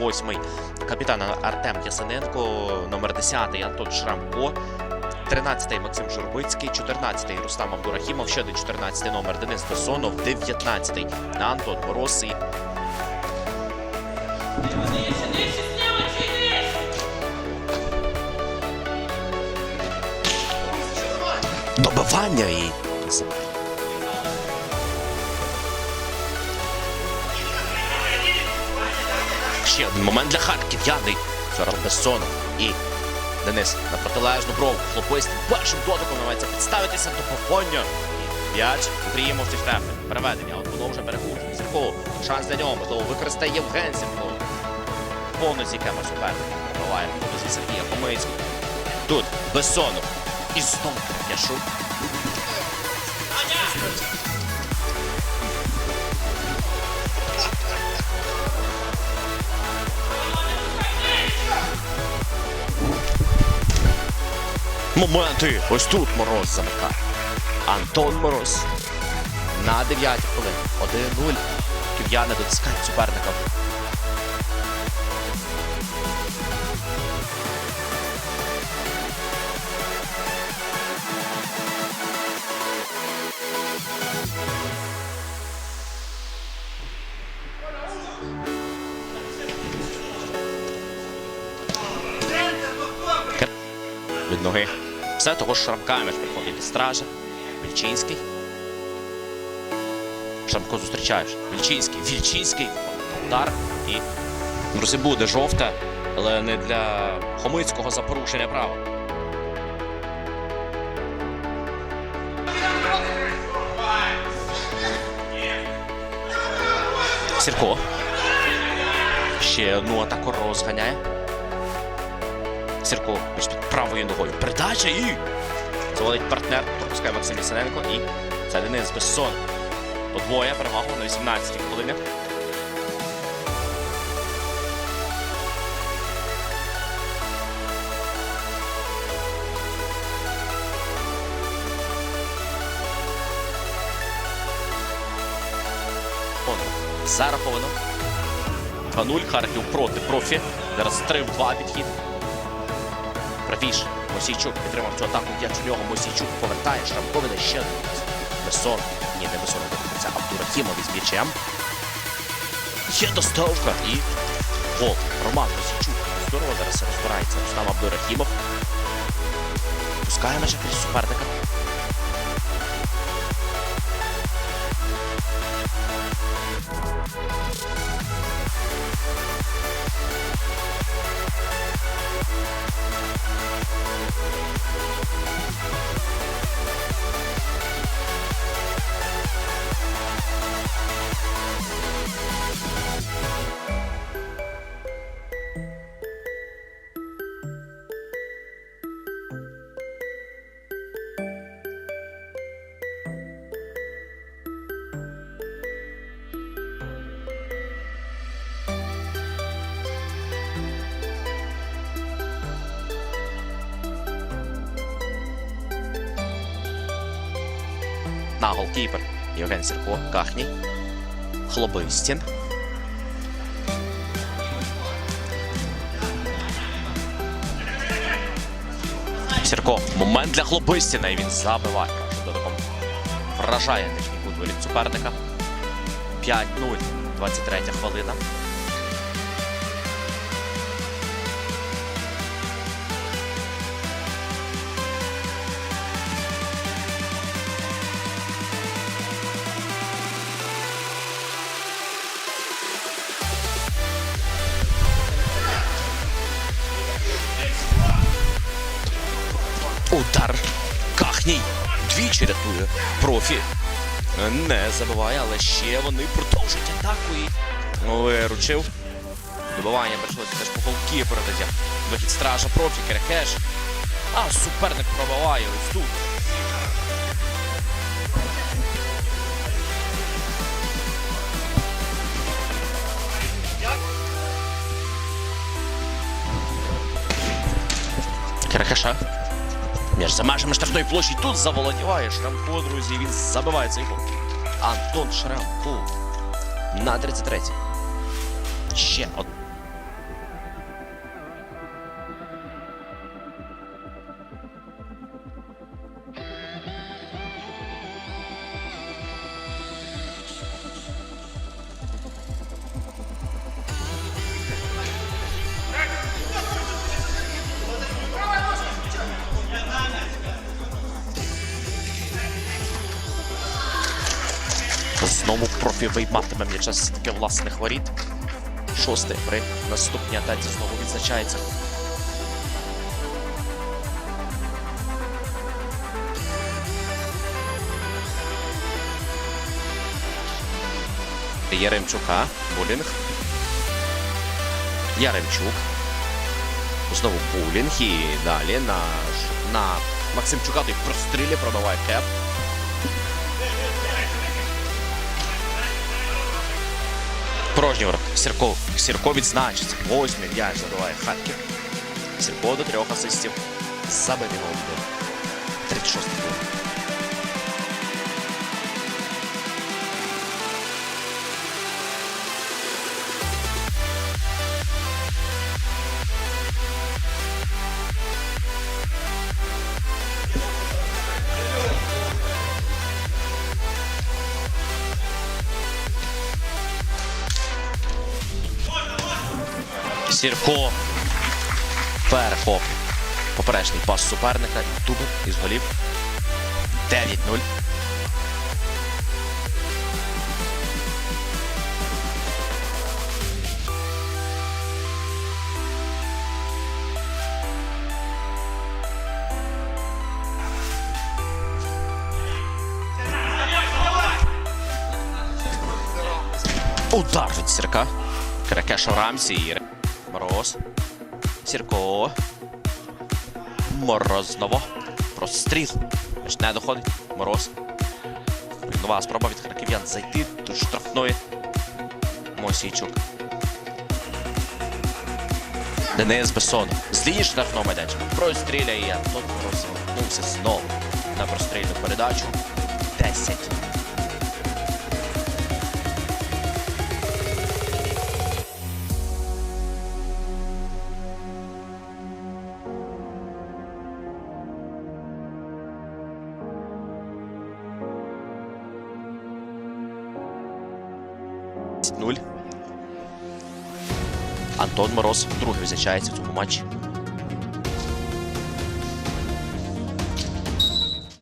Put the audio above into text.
28-й капітан Артем Ясененко, номер 10-й Антон Шрамко, 13-й Максим Журбицький, 14-й Рустам Абдурахімов, ще один 14-й номер Денис Бесонов, 19-й Антон Мороз добивання і Ще один момент для харків'яни. Ферал Бессонов і Денис на протилежну брову. Хлопець першим дотиком намагається підставитися до попоння. М'яч Гріємов зі штрафи. Переведення. От воно вже перехоплює. Зірко. Шанс для нього. Можливо, використає Євген Зірко. Повно зікема суперник. Пробиває роботу зі Сергія Хомицького. Тут Бессонов. І знову Яшук. Моменти. Ось тут Мороз замикає. Антон Мороз. На 9 хвилин. 1-0. Ків'яни дотискають суперника. від ноги. Все того ж Шрамка приходить від стража. Вільчинський. Шрамко зустрічаєш. Вільчинський. Вільчинський. Удар. І друзі, буде жовта, але не для Хомицького за порушення права. Сірко. Ще одну атаку розганяє. Сірко між під правою ногою. Передача і заводить партнер. Пропускає Максим Лісененко і це Денис Бессон. Подвоє перемогу на 18-й хвилині. Зараховано. 2-0. Харків проти профі. Зараз 3 в 2 підхід. Правіше. Мосійчук підтримав цю атаку. М'яч у нього. Мосійчук повертає. Шрамко веде ще один. Бесон. Ні, не Бесон. Це Абдурахімов із м'ячем. Є доставка. І гол. Роман Мосійчук. Здорово зараз розбирається. Рустам Абдурахімов. Пускає межа крізь суперника. We'll на голкіпер Євген Сірко, Кахній, Хлобистін. Сірко. Момент для Хлобистіна і він забиває. Що таком вражає техніку дворі суперника. 5-0. 23 хвилина. Удар. Кахній. Двічі рятує. Профі. Не забиває, але ще вони продовжують атаку і виручив. Добивання прийшлося теж по голкіпера тоді. Вихід стража профі, Керекеш. А суперник пробиває ось тут. Керекеша. Між за межами штрафної площі тут заволодіває Шрамко, друзі. Він забиває цей гол. Антон Шрамко. На 33. Ще од... Знову профі вийматиме м'яча з таки власних воріт. Шостий при наступній атаці знову відзначається. Яремчука. Булінг. Яремчук. Знову булінг і далі на, на Максимчука той прострілі пробиває кеп. Порожній ворот. Сірко. Сірко відзначиться. Восьмий м'яч забиває Харків. Сірко до трьох асистів. Забитий гол. 36 Сірко перехоплює. Поперечний пас суперника і дубль із голів. 9-0. Удар від Сірка. Кракеш Рамсі і Мороз. Сірко. Мороз знову. Простріл. Між не доходить. Мороз. Нова спроба від харків'ян зайти до штрафної. Мосійчук. Денис Бесон. З штрафного майданчика. Простріляє і Антон знову на прострільну передачу. 10. Нуль. Антон Мороз вдруге визначається в цьому матчі.